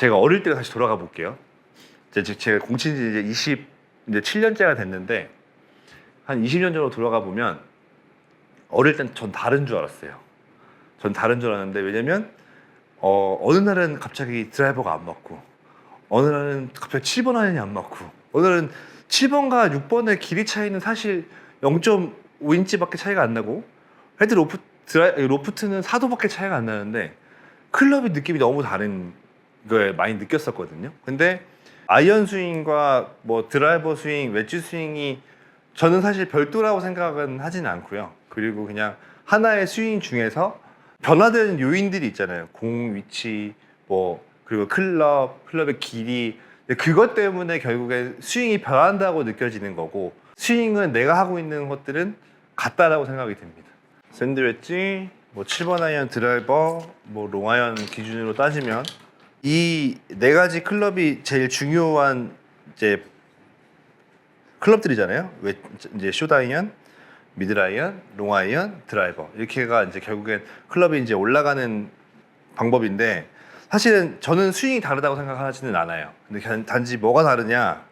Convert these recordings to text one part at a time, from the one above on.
제가 어릴 때 다시 돌아가 볼게요. 제가 공친 지 이제 20 이제 7년째가 됐는데 한 20년 전으로 돌아가 보면 어릴 땐 전 다른 줄 알았어요. 전 다른 줄 알았는데 왜냐면 어, 어느 날은 갑자기 드라이버가 안 맞고 어느 날은 갑자기 7번 아이언이 안 맞고 어느 날은 7번과 6번의 길이 차이는 사실 0.5인치밖에 차이가 안 나고 헤드 로프 드라이 로프트는 4도밖에 차이가 안 나는데 클럽의 느낌이 너무 다른 걸 많이 느꼈었거든요. 근데 아이언 스윙과 뭐 드라이버 스윙, 웨지 스윙이 저는 사실 별도라고 생각은 하진 않고요. 그리고 그냥 하나의 스윙 중에서 변화되는 요인들이 있잖아요. 공 위치, 뭐 그리고 클럽, 클럽의 길이 그것 때문에 결국에 스윙이 변한다고 느껴지는 거고 스윙은 내가 하고 있는 것들은 같다라고 생각이 됩니다. 샌드 웨지, 뭐 7번 아이언 드라이버, 뭐 롱아이언 기준으로 따지면 이 네 가지 클럽이 제일 중요한 이제 클럽들이잖아요. 왜 이제 숏아이언, 미드아이언, 롱아이언, 드라이버 이렇게가 이제 결국엔 클럽이 이제 올라가는 방법인데 사실은 저는 스윙이 다르다고 생각하지는 않아요. 근데 단- 단지 뭐가 다르냐?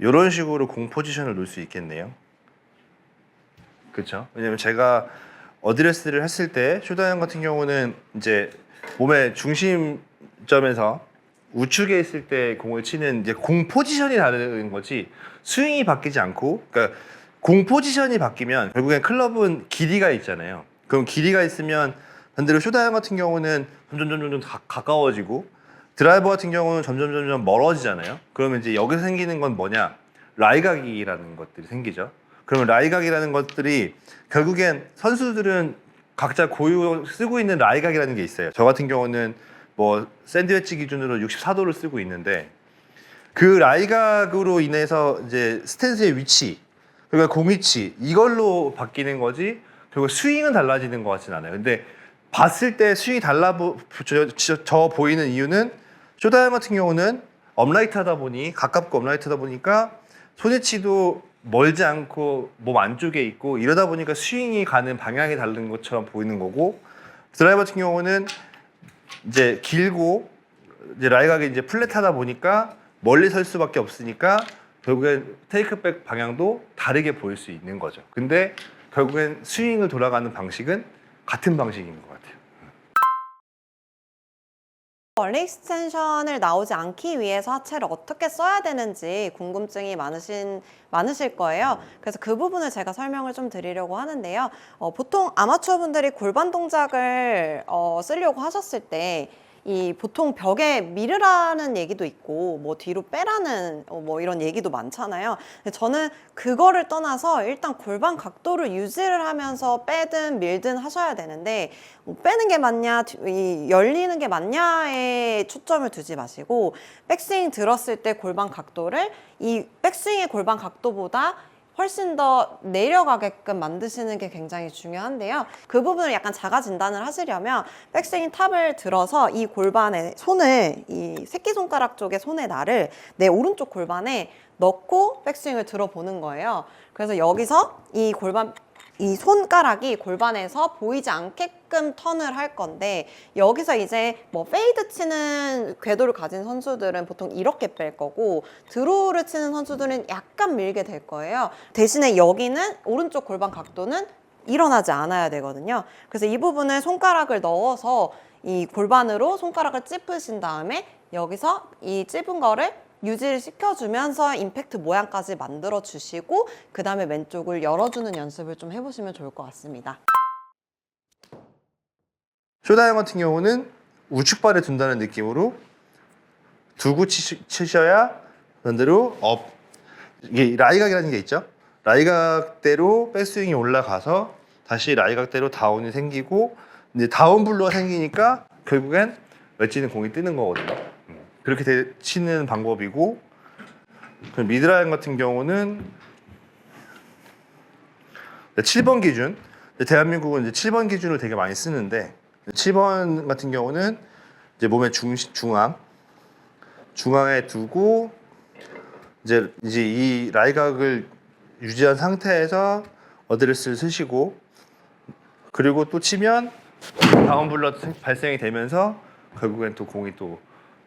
이런 식으로 공 포지션을 놓을 수 있겠네요. 그렇죠? 왜냐면 제가 어드레스를 했을 때 숏아이언 같은 경우는 이제 몸의 중심 점에서 우측에 있을 때 공을 치는 이제 공 포지션이 다른 거지 스윙이 바뀌지 않고 그러니까 공 포지션이 바뀌면 결국엔 클럽은 길이가 있잖아요. 그럼 길이가 있으면 반대로 숏아이언 같은 경우는 점점 점점 점 가- 가까워지고 드라이버 같은 경우는 점점 점점 멀어지잖아요. 그러면 이제 여기서 생기는 건 뭐냐? 라이각이라는 것들이 생기죠. 그러면 라이각이라는 것들이 결국엔 선수들은 각자 고유 쓰고 있는 라이각이라는 게 있어요. 저 같은 경우는 뭐 샌드웨치 기준으로 64도를 쓰고 있는데 그 라이각으로 인해서 이제 스탠스의 위치 그러니까 공 위치 이걸로 바뀌는 거지 결국 스윙은 달라지는 것 같진 않아요. 근데 봤을 때 스윙이 달라 보, 저, 저, 저 보이는 이유는 쇼다양 같은 경우는 업라이트 하다 보니 가깝고 업라이트 하다 보니까 손위치도 멀지 않고 몸 안쪽에 있고 이러다 보니까 스윙이 가는 방향이 다른 것처럼 보이는 거고 드라이버 같은 경우는 이제 길고 이제 라이각이 이제 플랫하다 보니까 멀리 설 수밖에 없으니까 결국엔 테이크백 방향도 다르게 보일 수 있는 거죠. 근데 결국엔 스윙을 돌아가는 방식은 같은 방식인 것 같아요. 원리 익스텐션을 나오지 않기 위해서 하체를 어떻게 써야 되는지 궁금증이 많으신 많으실 거예요. 그래서 그 부분을 제가 설명을 좀 드리려고 하는데요. 어, 보통 아마추어 분들이 골반 동작을 어, 쓰려고 하셨을 때. 이 보통 벽에 미르라는 얘기도 있고 뭐 뒤로 빼라는 어, 뭐 이런 얘기도 많잖아요. 저는 그거를 떠나서 일단 골반 각도를 유지를 하면서 빼든 밀든 하셔야 되는데 뭐 빼는 게 맞냐, 뒤- 이 열리는 게 맞냐에 초점을 두지 마시고 백스윙 들었을 때 골반 각도를 이 백스윙의 골반 각도보다 훨씬 더 내려가게끔 만드시는 게 굉장히 중요한데요. 그 부분을 약간 자가 진단을 하시려면 백스윙 탑을 들어서 이 골반에 손을 이 새끼손가락 쪽에 손의 날을 내 오른쪽 골반에 넣고 백스윙을 들어보는 거예요. 그래서 여기서 이 골반 이 손가락이 골반에서 보이지 않게끔 턴을 할 건데 여기서 이제 뭐 페이드 치는 궤도를 가진 선수들은 보통 이렇게 뺄 거고 드로우를 치는 선수들은 약간 밀게 될 거예요. 대신에 여기는 오른쪽 골반 각도는 일어나지 않아야 되거든요. 그래서 이 부분을 손가락을 넣어서 이 골반으로 손가락을 찝으신 다음에 여기서 이 찝은 거를 유지를 시켜주면서 임팩트 모양까지 만들어 주시고 그 다음에 왼쪽을 열어주는 연습을 좀 해보시면 좋을 것 같습니다. 쇼다형 같은 경우는 우측발에 둔다는 느낌으로 두고 치, 치셔야 반대로 업 이게 라이각이라는 게 있죠. 라이각대로 백스윙이 올라가서 다시 라이각대로 다운이 생기고 이제 다운 블루가 생기니까 결국엔 웨지는 공이 뜨는 거거든요. 음, 그렇게 되- 치는 방법이고 그럼 미드라인 같은 경우는 7번 기준. 대한민국은 이제 7번 기준을 되게 많이 쓰는데 7번 같은 경우는 이제 몸의 중, 중앙 중앙에 두고 이제 이제 이 라이각을 유지한 상태에서 어드레스를 쓰시고 그리고 또 치면 다운블러 발생이 되면서 결국엔 또 공이 또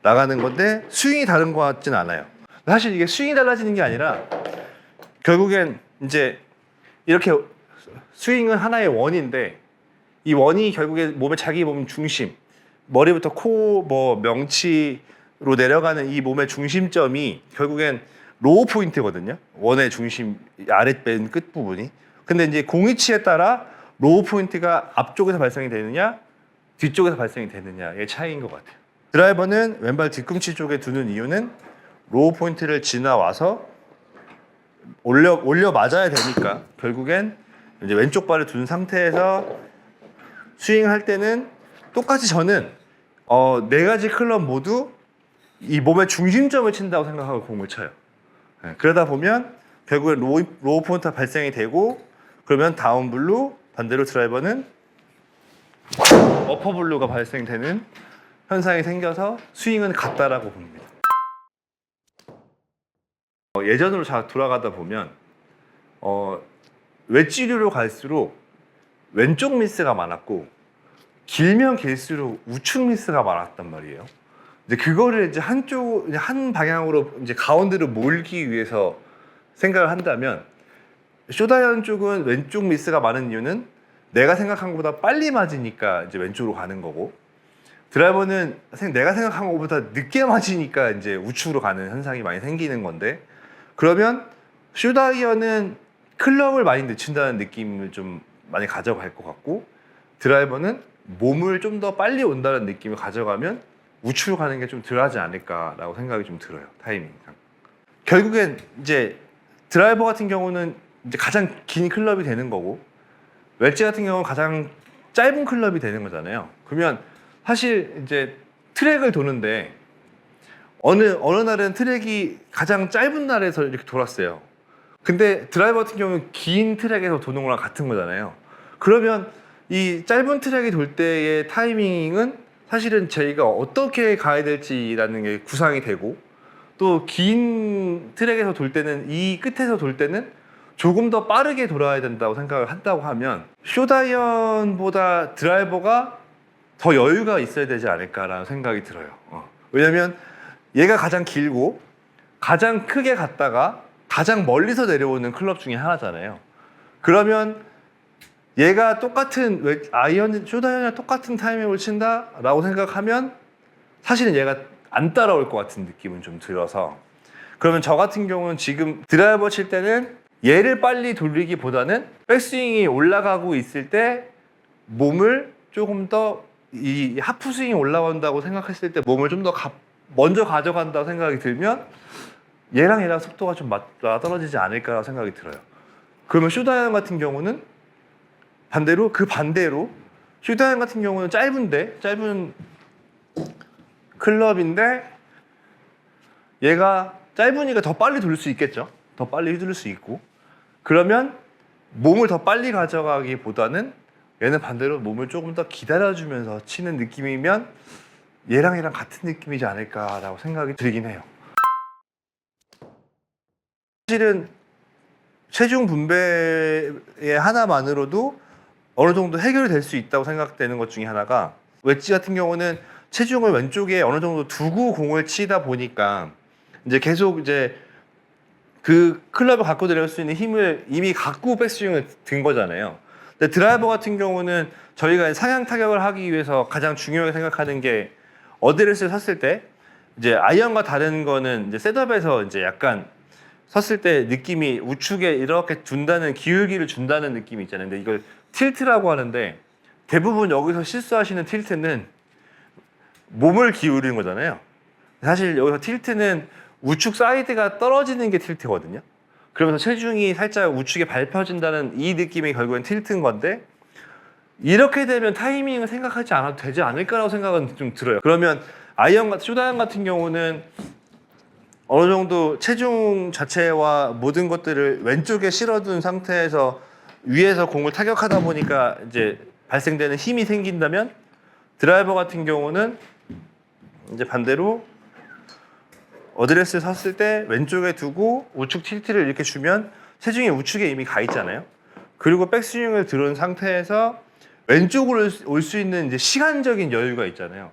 나가는 건데 스윙이 다른 것 같진 않아요. 사실 이게 스윙이 달라지는 게 아니라 결국엔 이제 이렇게 스윙은 하나의 원인데 이 원이 결국에 몸의 자기 몸 중심 머리부터 코 뭐 명치로 내려가는 이 몸의 중심점이 결국엔 로우 포인트거든요. 원의 중심 아랫bên 끝 부분이. 근데 이제 공위치에 따라 로우 포인트가 앞쪽에서 발생이 되느냐 뒤쪽에서 발생이 되느냐의 차이인 것 같아요. 드라이버는 왼발 뒤꿈치 쪽에 두는 이유는 로우 포인트를 지나와서 올려 올려 맞아야 되니까 결국엔 이제 왼쪽 발을 둔 상태에서 스윙할 때는 똑같이 저는 어, 네 가지 클럽 모두 이 몸의 중심점을 친다고 생각하고 공을 쳐요. 네, 그러다 보면 결국엔 로우, 로우 포인트가 발생이 되고 그러면 다운 블루 반대로 드라이버는 어퍼 블루가 발생되는 현상이 생겨서 스윙은 같다라고 봅니다. 어, 예전으로 자 돌아가다 보면 어, 외지류로 갈수록 왼쪽 미스가 많았고 길면 길수록 우측 미스가 많았단 말이에요. 이제 그거를 이제 한쪽 한 방향으로 이제 가운데로 몰기 위해서 생각을 한다면 쇼다이언 쪽은 왼쪽 미스가 많은 이유는 내가 생각한 것보다 빨리 맞으니까 이제 왼쪽으로 가는 거고 드라이버는 생- 내가 생각한 것보다 늦게 맞으니까 이제 우측으로 가는 현상이 많이 생기는 건데 그러면 쇼다이언은 클럽을 많이 늦춘다는 느낌을 좀 많이 가져갈 것 같고 드라이버는 몸을 좀 더 빨리 온다는 느낌을 가져가면 우측으로 가는 게 좀 덜하지 않을까라고 생각이 좀 들어요 타이밍상. 결국엔 이제 드라이버 같은 경우는 이제 가장 긴 클럽이 되는 거고 wed지 같은 경우는 가장 짧은 클럽이 되는 거잖아요. 그러면 사실 이제 트랙을 도는데 어느 어느 날은 트랙이 가장 짧은 날에서 이렇게 돌았어요. 근데 드라이버 같은 경우는 긴 트랙에서 도는 거랑 같은 거잖아요. 그러면 이 짧은 트랙이 돌 때의 타이밍은 사실은 저희가 어떻게 가야 될지라는 게 구상이 되고 또 긴 트랙에서 돌 때는 이 끝에서 돌 때는 조금 더 빠르게 돌아야 된다고 생각을 한다고 하면 쇼다이언보다 드라이버가 더 여유가 있어야 되지 않을까라는 생각이 들어요. 어. 왜냐면 얘가 가장 길고 가장 크게 갔다가 가장 멀리서 내려오는 클럽 중에 하나잖아요. 그러면 얘가 똑같은 왜 아이언 쇼다이언이랑 똑같은 타이밍을 친다라고 생각하면 사실은 얘가 안 따라올 것 같은 느낌은 좀 들어서 그러면 저 같은 경우는 지금 드라이버 칠 때는 얘를 빨리 돌리기보다는 백스윙이 올라가고 있을 때 몸을 조금 더 이 하프 스윙이 올라온다고 생각했을 때 몸을 좀 더 먼저 가져간다고 생각이 들면 얘랑 얘랑 속도가 좀 맞아 떨어지지 않을까 생각이 들어요. 그러면 쇼다이언 같은 경우는 반대로 그 반대로 쇼다이언 같은 경우는 짧은데 짧은 클럽인데 얘가 짧으니까 더 빨리 돌릴 수 있겠죠. 더 빨리 휘둘릴 수 있고 그러면 몸을 더 빨리 가져가기보다는 얘는 반대로 몸을 조금 더 기다려주면서 치는 느낌이면 얘랑 얘랑 같은 느낌이지 않을까라고 생각이 들긴 해요. 사실은 체중 분배의 하나만으로도 어느 정도 해결이 될수 있다고 생각되는 것 중에 하나가 웨지 같은 경우는 체중을 왼쪽에 어느 정도 두고 공을 치다 보니까 이제 계속 이제 그 클럽을 갖고 들어갈 수 있는 힘을 이미 갖고 백스윙을 든 거잖아요. 근데 드라이버 같은 경우는 저희가 상향 타격을 하기 위해서 가장 중요하게 생각하는 게 어드레스를 섰을 때 이제 아이언과 다른 거는 이제 셋업에서 이제 약간 섰을 때 느낌이 우측에 이렇게 둔다는 기울기를 준다는 느낌이 있잖아요. 근데 이걸 틸트라고 하는데 대부분 여기서 실수하시는 틸트는 몸을 기울이는 거잖아요. 사실 여기서 틸트는 우측 사이드가 떨어지는 게 틸트거든요. 그러면서 체중이 살짝 우측에 밟혀진다는 이 느낌이 결국엔 틸트인 건데 이렇게 되면 타이밍을 생각하지 않아도 되지 않을까라고 생각은 좀 들어요. 그러면 아이언 같은 쇼다이언 같은 경우는 어느 정도 체중 자체와 모든 것들을 왼쪽에 실어둔 상태에서 위에서 공을 타격하다 보니까 이제 발생되는 힘이 생긴다면 드라이버 같은 경우는 이제 반대로 어드레스 섰을 때 왼쪽에 두고 우측 틸트를 이렇게 주면 체중이 우측에 이미 가 있잖아요. 그리고 백스윙을 들은 상태에서 왼쪽으로 올 수 있는 이제 시간적인 여유가 있잖아요.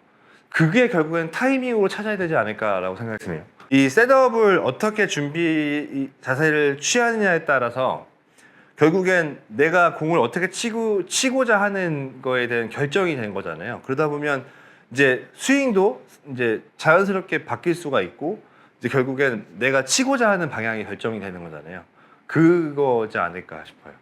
그게 결국엔 타이밍으로 찾아야 되지 않을까라고 생각이 드네요. 이 셋업을 어떻게 준비 이 자세를 취하느냐에 따라서 결국엔 내가 공을 어떻게 치고 치고자 하는 거에 대한 결정이 된 거잖아요. 그러다 보면 이제 스윙도 이제 자연스럽게 바뀔 수가 있고 이제 결국엔 내가 치고자 하는 방향이 결정이 되는 거잖아요. 그거지 않을까 싶어요.